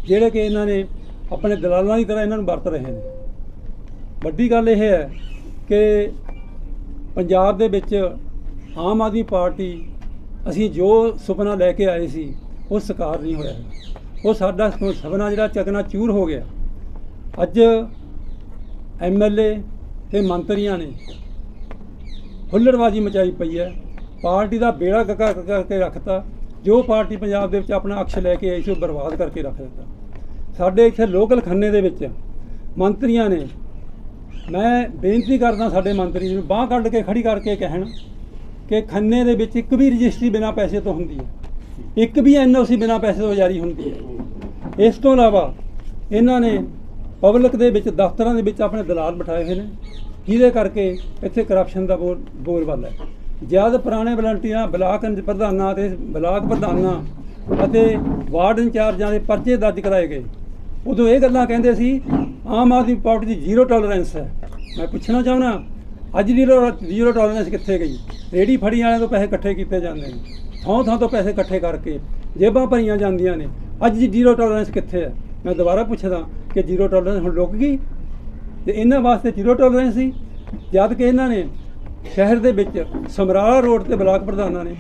ਜਿਹੜੇ ਕਿ ਇਹਨਾਂ ਨੇ ਆਪਣੇ ਦਲਾਲਾਂ ਦੀ ਤਰ੍ਹਾਂ ਇਹਨਾਂ ਨੂੰ ਵਰਤ ਰਹੇ ਨੇ। ਵੱਡੀ ਗੱਲ ਇਹ ਹੈ ਕਿ ਪੰਜਾਬ ਦੇ ਵਿੱਚ ਆਮ ਆਦਮੀ ਪਾਰਟੀ ਅਸੀਂ ਜੋ ਸੁਪਨਾ ਲੈ ਕੇ ਆਏ ਸੀ, ਉਹ ਸਾਕਾਰ ਨਹੀਂ ਹੋਇਆ। ਉਹ ਸਾਡਾ ਸੁਪਨਾ ਜਿਹੜਾ ਚਕਨਾ ਚੂਰ ਹੋ ਗਿਆ। ਅੱਜ ਐਮਐਲਏ ਤੇ ਮੰਤਰੀਆਂ ਨੇ ਹੁੱਲੜਬਾਜ਼ੀ ਮਚਾਈ ਪਈ ਹੈ। ਪਾਰਟੀ ਦਾ ਬੇੜਾ ਗਕਾ ਕਰਕੇ ਰੱਖਤਾ। ਜੋ ਪਾਰਟੀ ਪੰਜਾਬ ਦੇ ਵਿੱਚ ਆਪਣਾ ਅਕਸ਼ ਲੈ ਕੇ ਆਈ ਸੀ, ਉਹ ਬਰਬਾਦ ਕਰਕੇ ਰੱਖ ਦਿੱਤਾ। ਸਾਡੇ ਇੱਥੇ ਲੋਕਲ ਖੰਨੇ ਦੇ ਵਿੱਚ ਮੰਤਰੀਆਂ ਨੇ, ਮੈਂ ਬੇਨਤੀ ਕਰਦਾ ਸਾਡੇ ਮੰਤਰੀ ਜੀ ਨੂੰ, ਬਾਹ ਕੱਢ ਕੇ ਖੜੀ ਕਰਕੇ ਕਹਿਣ ਕਿ ਖੰਨੇ ਦੇ ਵਿੱਚ ਇੱਕ ਵੀ ਰਜਿਸਟਰੀ ਬਿਨਾਂ ਪੈਸੇ ਤੋਂ ਹੁੰਦੀ ਹੈ। ਇੱਕ ਵੀ ਐਨਓਸੀ ਬਿਨਾਂ ਪੈਸੇ ਤੋਂ ਜਾਰੀ ਹੁੰਦੀ ਹੈ। ਇਸ ਤੋਂ ਇਲਾਵਾ ਇਹਨਾਂ ਨੇ ਪਬਲਿਕ ਦੇ ਵਿੱਚ, ਦਫ਼ਤਰਾਂ ਦੇ ਵਿੱਚ ਆਪਣੇ ਦਲਾਲ ਬਿਠਾਏ ਹੋਏ ਨੇ, ਜਿਹਦੇ ਕਰਕੇ ਇੱਥੇ ਕਰਪਸ਼ਨ ਦਾ ਬੋਲ ਬੋਲਬਾਲਾ ਹੈ। ਜਦ ਪੁਰਾਣੇ ਵਲੰਟੀਅਰਾਂ ਬਲਾਕ ਪ੍ਰਧਾਨਾਂ ਤੇ ਬਲਾਕ ਪ੍ਰਧਾਨਾਂ ਅਤੇ ਵਾਰਡ ਇੰਚਾਰਜਾਂ ਦੇ ਪਰਚੇ ਦਰਜ ਕਰਾਏ ਗਏ। ਉਦੋਂ ਇਹ ਗੱਲਾਂ ਕਹਿੰਦੇ ਸੀ, ਆਮ ਆਦਮੀ ਪਾਰਟੀ ਦੀ ਜ਼ੀਰੋ ਟੋਲਰੈਂਸ ਹੈ। ਮੈਂ ਪੁੱਛਣਾ ਚਾਹੁੰਦਾ ਅੱਜ ਜ਼ੀਰੋ ਜ਼ੀਰੋ ਟੋਲਰੈਂਸ ਕਿੱਥੇ ਗਈ? ਰੇੜੀ ਫੜੀ ਵਾਲਿਆਂ ਤੋਂ ਪੈਸੇ ਇਕੱਠੇ ਕੀਤੇ ਜਾਂਦੇ ਨੇ। ਥਾਂ ਥਾਂ ਤੋਂ ਪੈਸੇ ਇਕੱਠੇ ਕਰਕੇ ਜੇਬਾਂ ਭਰੀਆਂ ਜਾਂਦੀਆਂ ਨੇ। ਅੱਜ ਜ਼ੀਰੋ ਟੋਲਰੈਂਸ ਕਿੱਥੇ ਹੈ? ਮੈਂ ਦੁਬਾਰਾ ਪੁੱਛਦਾ ਕਿ ਜ਼ੀਰੋ ਟੋਲਰੈਂਸ ਹੁਣ ਰੁਕ ਗਈ? ਤੇ ਇਹਨਾਂ ਵਾਸਤੇ ਜ਼ੀਰੋ ਟੋਲਰੈਂਸ ਸੀ? ਜਦ ਕਿ ਇਹਨਾਂ ਨੇ ਸ਼ਹਿਰ ਦੇ ਵਿੱਚ ਸਮਰਾਲਾ ਰੋਡ ਤੇ ਬਲਾਕ ਪ੍ਰਧਾਨਾਂ ਨੇ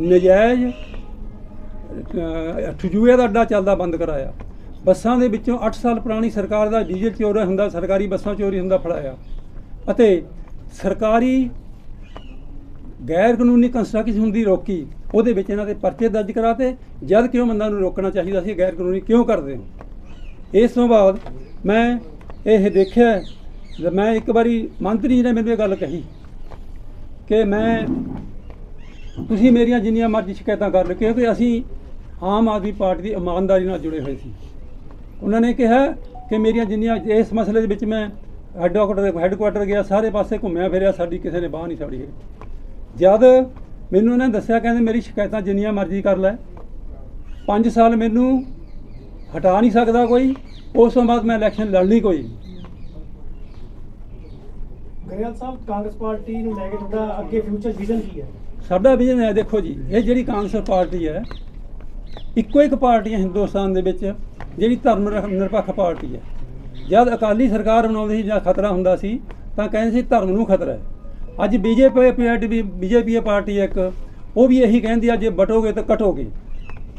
ਨਜਾਇਜ਼ ਅਹ, ਦਾ ਅੱਡਾ ਚੱਲਦਾ ਬੰਦ ਕਰਾਇਆ। ਬੱਸਾਂ ਦੇ ਵਿੱਚੋਂ 8 ਸਾਲ ਪੁਰਾਣੀ ਸਰਕਾਰ ਦਾ ਡੀਜ਼ਲ ਚੋਰੀ ਹੁੰਦਾ ਸਰਕਾਰੀ ਬੱਸਾਂ ਚੋਰੀ ਹੁੰਦਾ ਫੜਾਇਆ। ਅਤੇ ਸਰਕਾਰੀ ਗੈਰ ਕਾਨੂੰਨੀ ਕੰਸਟਰਕਸ਼ਨ ਹੁੰਦੀ ਰੋਕੀ, ਉਹਦੇ ਵਿੱਚ ਇਹਨਾਂ ਦੇ ਪਰਚੇ ਦਰਜ ਕਰਾਤੇ, ਜਦ ਕਿਉਂ ਬੰਦਾ ਨੂੰ ਰੋਕਣਾ ਚਾਹੀਦਾ ਸੀ ਗੈਰ ਕਾਨੂੰਨੀ ਕਿਉਂ ਕਰਦੇ ਹੋ? ਇਸ ਤੋਂ ਬਾਅਦ ਮੈਂ ਇਹ ਦੇਖਿਆ ਮੈਂ ਇੱਕ ਵਾਰੀ ਮੰਤਰੀ ਨੇ ਮੈਨੂੰ ਇਹ ਗੱਲ ਕਹੀ ਕਿ ਮੈਂ, ਤੁਸੀਂ ਮੇਰੀਆਂ ਜਿੰਨੀਆਂ ਮਰਜ਼ੀ ਸ਼ਿਕਾਇਤਾਂ ਕਰ ਲਓ, ਕਿਉਂਕਿ ਅਸੀਂ ਆਮ ਆਦਮੀ ਪਾਰਟੀ ਦੀ ਇਮਾਨਦਾਰੀ ਨਾਲ ਜੁੜੇ ਹੋਏ ਸੀ। ਉਹਨਾਂ ਨੇ ਕਿਹਾ ਕਿ ਮੇਰੀਆਂ ਜਿੰਨੀਆਂ ਇਸ ਮਸਲੇ ਦੇ ਵਿੱਚ ਮੈਂ ਹੈੱਡਕੁਆਟਰ ਹੈੱਡਕੁਆਟਰ ਗਿਆ ਸਾਰੇ ਪਾਸੇ ਘੁੰਮਿਆ ਫਿਰਿਆ ਸਾਡੀ ਕਿਸੇ ਨੇ ਬਾਹ ਨਹੀਂ ਛੜੀ ਹੈ ਜਦ ਮੈਨੂੰ ਉਹਨਾਂ ਨੇ ਦੱਸਿਆ ਕਹਿੰਦੇ ਮੇਰੀ ਸ਼ਿਕਾਇਤਾਂ ਜਿੰਨੀਆਂ ਮਰਜ਼ੀ ਕਰ ਲੈ। 5 ਸਾਲ ਮੈਨੂੰ ਹਟਾ ਨਹੀਂ ਸਕਦਾ ਕੋਈ ਉਸ ਤੋਂ ਬਾਅਦ ਮੈਂ ਇਲੈਕਸ਼ਨ ਲੜਨੀ ਕੋਈ। ਗਰੇਵਾਲ ਸਾਹਿਬ ਕਾਂਗਰਸ ਪਾਰਟੀ ਨੂੰ ਲੈ ਕੇ ਤੁਹਾਡਾ ਅੱਗੇ ਫਿਊਚਰ ਵਿਜ਼ਨ ਕੀ ਹੈ? ਸਾਡਾ ਵਿਜ਼ਨ ਹੈ ਦੇਖੋ ਜੀ ਇਹ ਜਿਹੜੀ ਕਾਂਗਰਸ ਪਾਰਟੀ ਹੈ ਇੱਕੋ ਇੱਕ ਪਾਰਟੀ ਹੈ ਹਿੰਦੁਸਤਾਨ ਦੇ ਵਿੱਚ ਜਿਹੜੀ ਧਰਮ ਨਿਰ- ਨਿਰਪੱਖ ਪਾਰਟੀ ਹੈ। ਜਦ ਅਕਾਲੀ ਸਰਕਾਰ ਬਣਾਉਂਦੀ ਸੀ, ਜਾਂ ਖਤਰਾ ਹੁੰਦਾ ਸੀ, ਤਾਂ ਕਹਿੰਦੇ ਸੀ ਧਰਮ ਨੂੰ ਖਤਰਾ ਹੈ। ਅੱਜ ਬੀਜੇਪੀ ਪਾਰਟੀ ਵੀ, ਬੀਜੇਪੀ ਪਾਰਟੀ ਹੈ ਇੱਕ, ਉਹ ਵੀ ਇਹੀ ਕਹਿੰਦੀ ਆ, ਜੇ ਬਟੋਗੇ ਤਾਂ ਕਟੋਗੇ।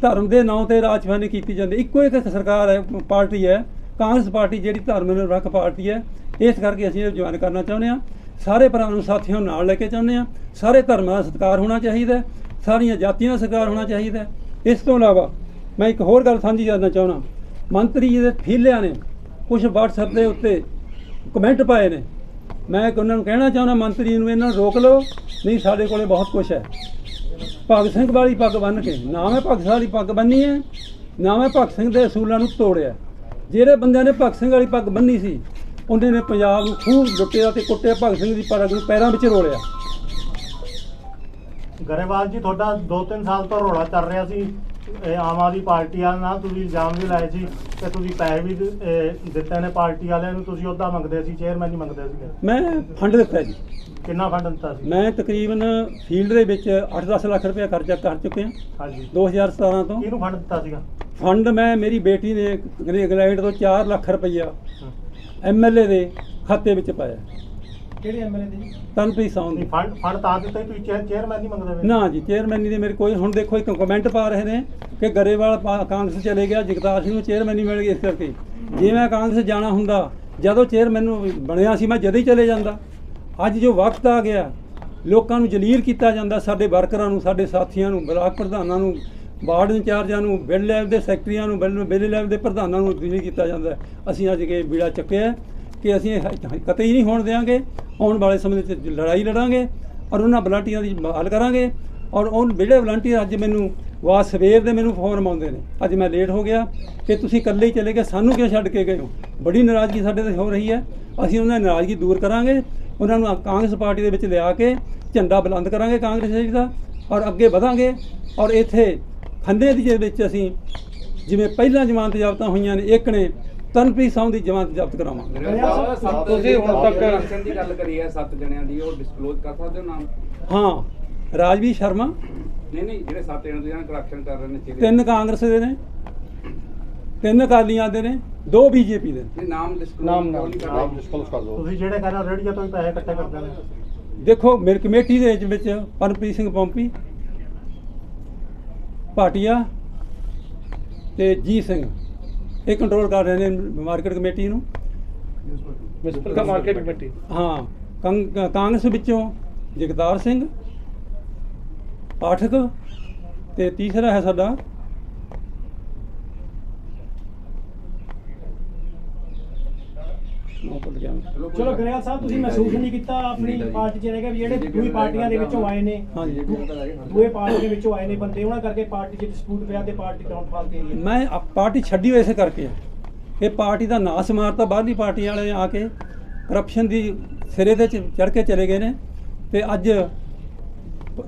ਧਰਮ ਦੇ ਨਾਂ ਤੇ ਰਾਜਫਾਨੀ ਕੀਤੀ ਜਾਂਦੀ ਇੱਕੋ ਇੱਕ ਸਰਕਾਰ ਹੈ, ਪਾਰਟੀ ਹੈ, ਕਾਂਗਰਸ ਪਾਰਟੀ ਜਿਹੜੀ ਧਰਮ ਨਿਰਪੱਖ ਪਾਰਟੀ ਹੈ, ਇਸ ਕਰਕੇ ਅਸੀਂ ਇਹ ਜੁਆਇਨ ਕਰਨਾ ਚਾਹੁੰਦੇ ਹਾਂ। ਸਾਰੇ ਭਰਾਵਾਂ ਨੂੰ ਸਾਥੀਆਂ ਨੂੰ ਨਾਲ ਲੈ ਕੇ ਚਾਹੁੰਦੇ ਹਾਂ। ਸਾਰੇ ਧਰਮਾਂ ਦਾ ਸਤਿਕਾਰ ਹੋਣਾ ਚਾਹੀਦਾ ਸਾਰੀਆਂ ਜਾਤੀਆਂ ਦਾ ਸਤਿਕਾਰ ਹੋਣਾ ਚਾਹੀਦਾ ਇਸ ਤੋਂ ਇਲਾਵਾ ਮੈਂ ਇੱਕ ਹੋਰ ਗੱਲ ਸਾਂਝੀ ਕਰਨਾ ਚਾਹੁੰਦਾ ਮੰਤਰੀ ਜੀ ਦੇ ਫੀਲਿਆਂ ਨੇ ਕੁਝ WhatsApp ਦੇ ਉੱਤੇ ਕਮੈਂਟ ਪਾਏ ਨੇ। ਮੈਂ ਉਹਨਾਂ ਨੂੰ ਕਹਿਣਾ ਚਾਹੁੰਦਾ, ਮੰਤਰੀ ਨੂੰ ਇਹਨਾਂ ਨੂੰ ਰੋਕ ਲਓ। ਨਹੀਂ, ਸਾਡੇ ਕੋਲੇ ਬਹੁਤ ਕੁਝ ਹੈ। ਭਗਤ ਸਿੰਘ ਵਾਲੀ ਪੱਗ ਬੰਨ੍ਹ ਕੇ, ਨਾ ਮੈਂ ਭਗਤ ਸਿੰਘ ਵਾਲੀ ਪੱਗ ਬੰਨੀ ਹੈ, ਨਾ ਮੈਂ ਭਗਤ ਸਿੰਘ ਦੇ ਅਸੂਲਾਂ ਨੂੰ ਤੋੜਿਆ। ਜਿਹੜੇ ਬੰਦਿਆਂ ਨੇ ਭਗਤ ਸਿੰਘ ਵਾਲੀ ਪੱਗ ਬੰਨੀ ਸੀ, ਉਹਨੇ ਨੇ ਪੰਜਾਬ ਨੂੰ ਖੂਬ ਲੁੱਟਿਆ ਤੇ ਕੁੱਟਿਆ, ਭਗਤ ਸਿੰਘ ਦੀ ਪੱਗ ਨੂੰ ਪੈਰਾਂ ਵਿੱਚ ਰੋਲਿਆ। ਗਰੇਵਾਲ ਜੀ, ਤੁਹਾਡਾ 2-3 ਸਾਲ ਤੋਂ ਰੌਲਾ ਚੱਲ ਰਿਹਾ ਸੀ। ਇਹ ਆਮ ਆਦਮੀ ਪਾਰਟੀ ਵਾਲਿਆਂ ਨਾਲ ਤੁਸੀਂ ਇਲਜ਼ਾਮ ਵੀ ਲਾਏ ਸੀ ਕਿ ਤੁਸੀਂ ਪੈਸੇ ਵੀ ਇਹ ਦਿੱਤੇ ਨੇ ਪਾਰਟੀ ਵਾਲਿਆਂ ਨੂੰ ਤੁਸੀਂ ਉਹਦਾ ਮੰਗਦੇ ਸੀ ਚੇਅਰਮੈਨ ਨਹੀਂ ਮੰਗਦੇ ਸੀਗੇ। ਮੈਂ ਫੰਡ ਦਿੱਤਾ ਜੀ। ਕਿੰਨਾ ਫੰਡ ਦਿੱਤਾ ਸੀ? ਮੈਂ ਤਕਰੀਬਨ ਫੀਲਡ ਦੇ ਵਿੱਚ 8-10 ਲੱਖ ਰੁਪਏ ਖਰਚਾ ਕਰ ਚੁੱਕਿਆ। ਹਾਂਜੀ। 2017 ਤੋਂ। ਕਿਹਨੂੰ ਫੰਡ ਦਿੱਤਾ ਸੀਗਾ? ਫੰਡ ਮੈਂ ਮੇਰੀ ਬੇਟੀ ਨੇ ਇੰਗਲੈਂਡ ਤੋਂ 4 ਲੱਖ ਰੁਪਈਆ ਐਮਐਲਏ ਦੇ ਖਾਤੇ ਵਿੱਚ ਪਾਇਆ। ਕਿਹੜੇ ਐਮਐਲਏ ਦੇ ਜੀ? ਤਨਪ੍ਰੀਤ ਸੌਂ ਨਹੀਂ ਦੀ ਫੰਡ ਫੰਡ ਤਾਂ ਦਿੱਤਾ ਤੁਸੀਂ ਚੇਅਰ- ਚੇਅਰਮੈਨ ਨਹੀਂ ਮੰਗਦੇ ਨਾ ਜੀ ਚੇਅਰਮੈਨੀ ਦੇ ਮੇਰੇ ਕੋਈ ਹੁਣ ਦੇਖੋ ਇੱਕ ਕਮੈਂਟ ਪਾ ਰਹੇ ਨੇ ਕਿ ਗਰੇਵਾਲ ਪਾ- ਕਾਂਗਰਸ ਚਲੇ ਗਿਆ ਜਗਤਾਰ ਸਿੰਘ ਨੂੰ ਚੇਅਰਮੈਨੀ ਮਿਲ ਗਈ ਇਸ ਕਰਕੇ। ਜੇ ਮੈਂ ਕਾਂਗਰਸ ਜਾਣਾ ਹੁੰਦਾ ਜਦੋਂ ਚੇਅਰਮੈਨ ਨੂੰ ਬਣਿਆ ਸੀ ਮੈਂ ਜਦ ਹੀ ਚਲੇ ਜਾਂਦਾ। ਅੱਜ ਜੋ ਵਕਤ ਆ ਗਿਆ ਲੋਕਾਂ ਨੂੰ ਜਲੀਲ ਕੀਤਾ ਜਾਂਦਾ ਸਾਡੇ ਵਰਕਰਾਂ ਨੂੰ ਸਾਡੇ ਸਾਥੀਆਂ ਨੂੰ ਬਲਾਕ ਪ੍ਰਧਾਨਾਂ ਨੂੰ ਵਾਰਡ ਇੰਚਾਰਜਾਂ ਨੂੰ ਬਿੱਲ ਲੈਵਲ ਦੇ ਸੈਕਟਰੀਆਂ ਨੂੰ ਬਿੱਲ ਬਿੱਲ ਲੈਵਲ ਦੇ ਪ੍ਰਧਾਨਾਂ ਨੂੰ ਜਲੀਲ ਕੀਤਾ ਜਾਂਦਾ। ਹੈ। ਅਸੀਂ ਅੱਜ ਕੇ ਬੀੜਾ ਚੱਕਿਆ ਕਿ ਅਸੀਂ ਇਹ ਹੀ ਨਹੀਂ ਹੋਣ ਦੇਵਾਂਗੇ ਆਉਣ ਵਾਲੇ ਸਮੇਂ ਵਿੱਚ ਲੜਾਈ ਲੜਾਂਗੇ ਔਰ ਉਹਨਾਂ ਵਲੰਟੀਅਰਾਂ ਦੀ ਹੱਲ ਕਰਾਂਗੇ ਔਰ ਉਹ ਜਿਹੜੇ ਵਲੰਟੀਅਰ ਅੱਜ ਮੈਨੂੰ ਵਾ ਸਵੇਰ ਦੇ ਮੈਨੂੰ ਫੋਨ ਆਉਂਦੇ ਨੇ, ਅੱਜ ਮੈਂ ਲੇਟ ਹੋ ਗਿਆ, ਕਿ ਤੁਸੀਂ ਇਕੱਲੇ ਹੀ ਚਲੇ ਗਏ, ਸਾਨੂੰ ਕਿਉਂ ਛੱਡ ਕੇ ਗਏ ਹੋ? ਬੜੀ ਨਾਰਾਜ਼ਗੀ ਸਾਡੇ ਤੇ ਹੋ ਰਹੀ ਹੈ, ਅਸੀਂ ਉਹਨਾਂ ਦੀ ਨਾਰਾਜ਼ਗੀ ਦੂਰ ਕਰਾਂਗੇ, ਉਹਨਾਂ ਨੂੰ ਕਾਂਗਰਸ ਪਾਰਟੀ ਦੇ ਵਿੱਚ ਲਿਆ ਕੇ ਝੰਡਾ ਬੁਲੰਦ ਕਰਾਂਗੇ ਕਾਂਗਰਸ ਦਾ ਔਰ ਅੱਗੇ ਵਧਾਂਗੇ ਔਰ ਇੱਥੇ ਖੰਡੇ ਦੀ ਦੇ ਵਿੱਚ ਅਸੀਂ ਜਿਵੇਂ ਪਹਿਲਾਂ ਜ਼ਮਾਨਤ ਜ਼ਬਤਾਂ ਹੋਈਆਂ ਨੇ, ਇੱਕ ਨੇ ਤਨਪ੍ਰੀਤ ਸਾਹਿਬ ਦੀ ਜ਼ਮਾਨਤ ਜ਼ਬਤ ਕਰਾਵਾਂਗੇ। ਤੁਸੀਂ ਹੁਣ ਤੱਕ ਇਲੈਕਸ਼ਨ ਦੀ ਗੱਲ ਕਰੀ ਹੈ ਸੱਤ ਜਣਿਆਂ ਦੀ ਉਹ ਡਿਸਕਲੋਜ਼ ਕਰ ਸਕਦੇ ਹੋ ਨਾਮ? ਹਾਂ ਰਾਜਵੀਰ ਸ਼ਰਮਾ। ਨਹੀਂ ਨਹੀਂ ਜਿਹੜੇ ਸੱਤ ਜਣੇ ਤੁਸੀਂ ਕਰਪਸ਼ਨ ਕਰ ਰਹੇ ਨੇ ਚਿਹਰੇ ਤਿੰਨ ਕਾਂਗਰਸ ਦੇ ਨੇ ਤਿੰਨ ਅਕਾਲੀਆਂ ਦੇ ਨੇ ਦੋ ਬੀਜੇਪੀ ਦੇ ਨੇ। ਨਹੀਂ ਨਾਮ ਡਿਸਕਲੋਜ਼ ਕਿਉਂ ਨਹੀਂ ਕਰ ਰਹੇ। ਡਿਸਕਲੋਜ਼ ਕਰ ਦਿਓ। ਤੁਸੀਂ ਜਿਹੜੇ ਕਹਿੰਦੇ ਰੇੜੀਆਂ ਤੋਂ ਹੀ ਪੈਸੇ ਇਕੱਠੇ ਕਰਦੇ ਨੇ। ਦੇਖੋ ਮੇਰੀ ਕਮੇਟੀ ਦੇ ਵਿੱਚ ਪਰਮਪ੍ਰੀਤ ਸਿੰਘ ਪੰਪੀ ਭਾਟੀਆ ਤੇ ਜੀ ਸਿੰਘ। ਇਹ ਕੰਟਰੋਲ ਕਰ ਰਹੇ ਨੇ ਮਾਰਕੀਟ ਕਮੇਟੀ ਨੂੰ। ਮਿਸਟਰ ਮਾਰਕੀਟ ਕਮੇਟੀ ਹਾਂ ਕੰਗ- ਕਾਂਗਰਸ ਵਿੱਚੋਂ ਜਗਤਾਰ ਸਿੰਘ ਪਾਠਕ ਤੇ ਤੀਸਰਾ ਹੈ ਸਾਡਾ ਭੁੱਲ ਮੈਂ। ਚਲੋ ਗਰੇਵਾਲ ਸਾਹਿਬ ਤੁਸੀਂ ਮਹਿਸੂਸ ਨਹੀਂ ਕੀਤਾ ਆਪਣੀ ਪਾਰਟੀ 'ਚ ਰਹਿ ਕੇ ਵੀ ਜਿਹੜੇ ਦੂਜੀ ਪਾਰਟੀਆਂ ਦੇ ਵਿੱਚੋਂ ਆਏ ਨੇ ਹਾਂਜੀ ਦੂਏ ਪਾਰਟੀ ਦੇ ਵਿੱਚੋਂ ਆਏ ਨੇ ਬੰਦੇ ਉਹਨਾਂ ਕਰਕੇ ਪਾਰਟੀ 'ਚ ਡਿਸਪਿਊਟ ਪਿਆ ਤੇ ਪਾਰਟੀ ਡਾਊਨਫਾਲ ਤੇ ਰਹੀ ਮੈਂ ਪਾਰਟੀ ਛੱਡੀ ਹੋਈ ਇਸੇ ਕਰਕੇ। ਇਹ ਪਾਰਟੀ ਦਾ ਨਾਸ ਮਾਰਤਾ ਬਾਹਰਲੀ ਪਾਰਟੀ ਵਾਲੇ ਆ ਕੇ ਕਰਪਸ਼ਨ ਦੀ ਸਿਰੇ ਤੇ ਚੜ ਕੇ ਚਲੇ ਗਏ ਨੇ ਤੇ ਅੱਜ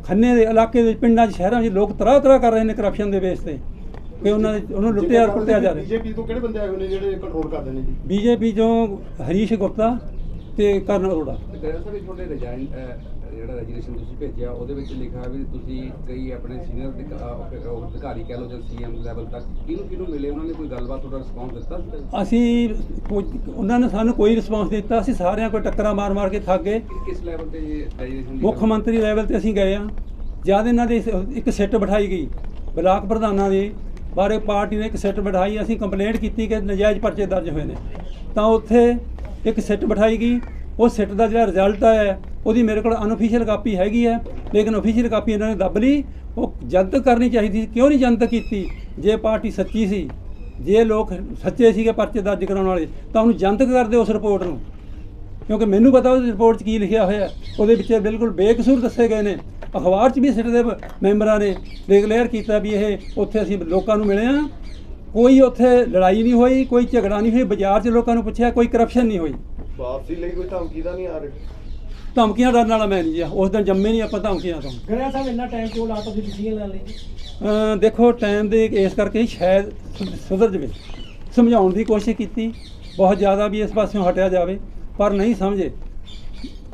ਖੰਨੇ ਦੇ ਇਲਾਕੇ ਦੇ ਪਿੰਡਾਂ 'ਚ ਸ਼ਹਿਰਾਂ 'ਚ ਲੋਕ ਤਰ੍ਹਾਂ ਤਰ੍ਹਾਂ ਕਰ ਰਹੇ ਨੇ ਕਰਪਸ਼ਨ ਦੇ ਬੇਸ ਤੇ। ਕਿ ਉਹਨਾਂ ਦੇ ਉਹਨੂੰ ਲੁੱਟਿਆ ਕੁੱਟਿਆ ਜਾ ਰਿਹਾ। ਬੀਜੇਪੀ ਤੋਂ ਕਿਹੜੇ ਬੰਦੇ ਆਏ ਹੋਏ ਨੇ ਜਿਹੜੇ ਕੰਟਰੋਲ ਕਰਦੇ ਨੇ ਜੀ? ਬੀਜੇਪੀ ਤੋਂ ਹਰੀਸ਼ ਗੁਪਤਾ ਤੇ ਕਰਨ ਅਰੋੜਾ। ਇਹ ਤੁਹਾਡੇ ਰਿਜ਼ਾਈਨ ਜਿਹੜਾ ਰੈਜੀਗਨੇਸ਼ਨ ਤੁਸੀਂ ਭੇਜਿਆ ਉਹਦੇ ਵਿੱਚ ਲਿਖਿਆ ਵੀ ਤੁਸੀਂ ਕਈ ਆਪਣੇ ਸੀਨੀਅਰ ਅਧਿਕਾਰੀ ਕਹਿ ਲਓ ਜਾਂ ਸੀਐਮ ਲੈਵਲ ਤੱਕ ਕਿਹਨੂੰ ਕਿਹਨੂੰ ਮਿਲੇ? ਉਹਨਾਂ ਨੇ ਕੋਈ ਗੱਲਬਾਤ ਤੁਹਾਡਾ ਰਿਸਪੌਂਸ ਦਿੱਤਾ ਅਸੀਂ ਉਹਨਾਂ ਨੇ ਸਾਨੂੰ ਕੋਈ ਰਿਸਪਾਂਸ ਦਿੱਤਾ। ਅਸੀਂ ਸਾਰਿਆਂ ਕੋਈ ਟੱਕਰਾਂ ਮਾਰ ਮਾਰ ਕੇ ਥੱਕ ਗਏ। ਕਿ- ਕਿਸ ਲੈਵਲ ਤੇ ਰੈਜੀਗਨੇਸ਼ਨ ਮੁੱਖ ਮੰਤਰੀ ਲੈਵਲ ਤੇ ਅਸੀਂ ਗਏ ਆ ਜਦ ਇਹਨਾਂ ਦੇ ਇੱਕ ਸਿੱਟ ਬਿਠਾਈ ਗਈ ਬਲਾਕ ਪ੍ਰਧਾਨਾਂ ਦੀ ਬਾਰੇ ਪਾਰਟੀ ਨੇ ਇੱਕ ਸਿੱਟ ਬਿਠਾਈ, ਅਸੀਂ ਕੰਪਲੇਂਟ ਕੀਤੀ ਕਿ ਨਜਾਇਜ਼ ਪਰਚੇ ਦਰਜ ਹੋਏ ਨੇ। ਤਾਂ ਉੱਥੇ ਇੱਕ ਸਿੱਟ ਬਿਠਾਈ ਗਈ। ਉਹ ਸਿੱਟ ਦਾ ਜਿਹੜਾ ਰਿਜ਼ਲਟ ਆਇਆ ਉਹਦੀ ਮੇਰੇ ਕੋਲ ਅਨਅਫੀਸ਼ੀਅਲ ਕਾਪੀ ਹੈਗੀ ਹੈ ਲੇਕਿਨ ਅਫੀਸ਼ੀਅਲ ਕਾਪੀ ਇਹਨਾਂ ਨੇ ਦੱਬ ਲਈ। ਉਹ ਜਨਤਕ ਕਰਨੀ ਚਾਹੀਦੀ ਸੀ, ਕਿਉਂ ਨਹੀਂ ਜਨਤਕ ਕੀਤੀ? ਜੇ ਪਾਰਟੀ ਸੱਚੀ ਸੀ, ਜੇ ਲੋਕ ਸੱਚੇ ਸੀਗੇ ਪਰਚੇ ਦਰਜ ਕਰਾਉਣ ਵਾਲੇ, ਤਾਂ ਉਹਨੂੰ ਜਨਤਕ ਕਰਦੇ ਉਸ ਰਿਪੋਰਟ ਨੂੰ। ਕਿਉਂਕਿ ਮੈਨੂੰ ਪਤਾ ਉਸ ਰਿਪੋਰਟ 'ਚ ਕੀ ਲਿਖਿਆ ਹੋਇਆ ਉਹਦੇ ਵਿੱਚ ਬਿਲਕੁਲ ਬੇਕਸੂਰ ਦੱਸੇ ਗਏ ਨੇ। ਅਖਬਾਰ 'ਚ ਵੀ ਸਿੱਟ ਦੇ ਮੈਂਬਰਾਂ ਨੇ ਡਿਕਲੇਅਰ ਕੀਤਾ ਵੀ ਇਹ ਉੱਥੇ ਅਸੀਂ ਲੋਕਾਂ ਨੂੰ ਮਿਲੇ ਆ ਕੋਈ ਉੱਥੇ ਲੜਾਈ ਨਹੀਂ ਹੋਈ ਕੋਈ ਝਗੜਾ ਨਹੀਂ ਹੋਈ ਬਾਜ਼ਾਰ 'ਚ ਲੋਕਾਂ ਨੂੰ ਪੁੱਛਿਆ ਕੋਈ ਕਰਪਸ਼ਨ ਨਹੀਂ ਹੋਈ। ਵਾਪਸੀ ਲਈ ਕੋਈ ਧਮਕੀ ਤਾਂ ਨਹੀਂ ਆ ਰਹੀ? ਧਮਕੀਆਂ ਡਰਨ ਵਾਲਾ ਮੈਂ ਨਹੀਂ ਜੀ ਉਸ ਦਿਨ ਜੰਮੇ ਨਹੀਂ ਆਪਾਂ ਧਮਕੀਆਂ ਤੋਂ। ਗਰੇਵਾਲ ਸਾਹਿਬ ਇੰਨਾ ਟਾਈਮ ਕਿਉਂ ਲਾਤਾ ਤੁਸੀਂ ਡਿਸੀਜਨ ਲੈਣ ਲਈ? ਦੇਖੋ ਟਾਈਮ ਦੇ ਇਸ ਕਰਕੇ ਸ਼ਾਇਦ ਸੁਧਰ ਜਵੇ। ਸਮਝਾਉਣ ਦੀ ਕੋਸ਼ਿਸ਼ ਕੀਤੀ ਬਹੁਤ ਜ਼ਿਆਦਾ ਵੀ ਇਸ ਪਾਸਿਓਂ ਹਟਿਆ ਜਾਵੇ ਪਰ ਨਹੀਂ ਸਮਝੇ।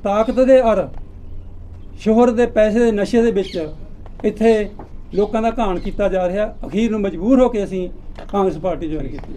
ਤਾਕਤ ਦੇ ਅਰ ਸ਼ੋਹਰ ਦੇ ਪੈਸੇ ਦੇ ਨਸ਼ੇ ਦੇ ਵਿੱਚ ਇੱਥੇ ਲੋਕਾਂ ਦਾ ਘਾਣ ਕੀਤਾ ਜਾ ਰਿਹਾ। ਅਖੀਰ ਨੂੰ ਮਜਬੂਰ ਹੋ ਕੇ ਅਸੀਂ ਕਾਂਗਰਸ ਪਾਰਟੀ ਜੁਆਇਨ ਕੀਤੀ।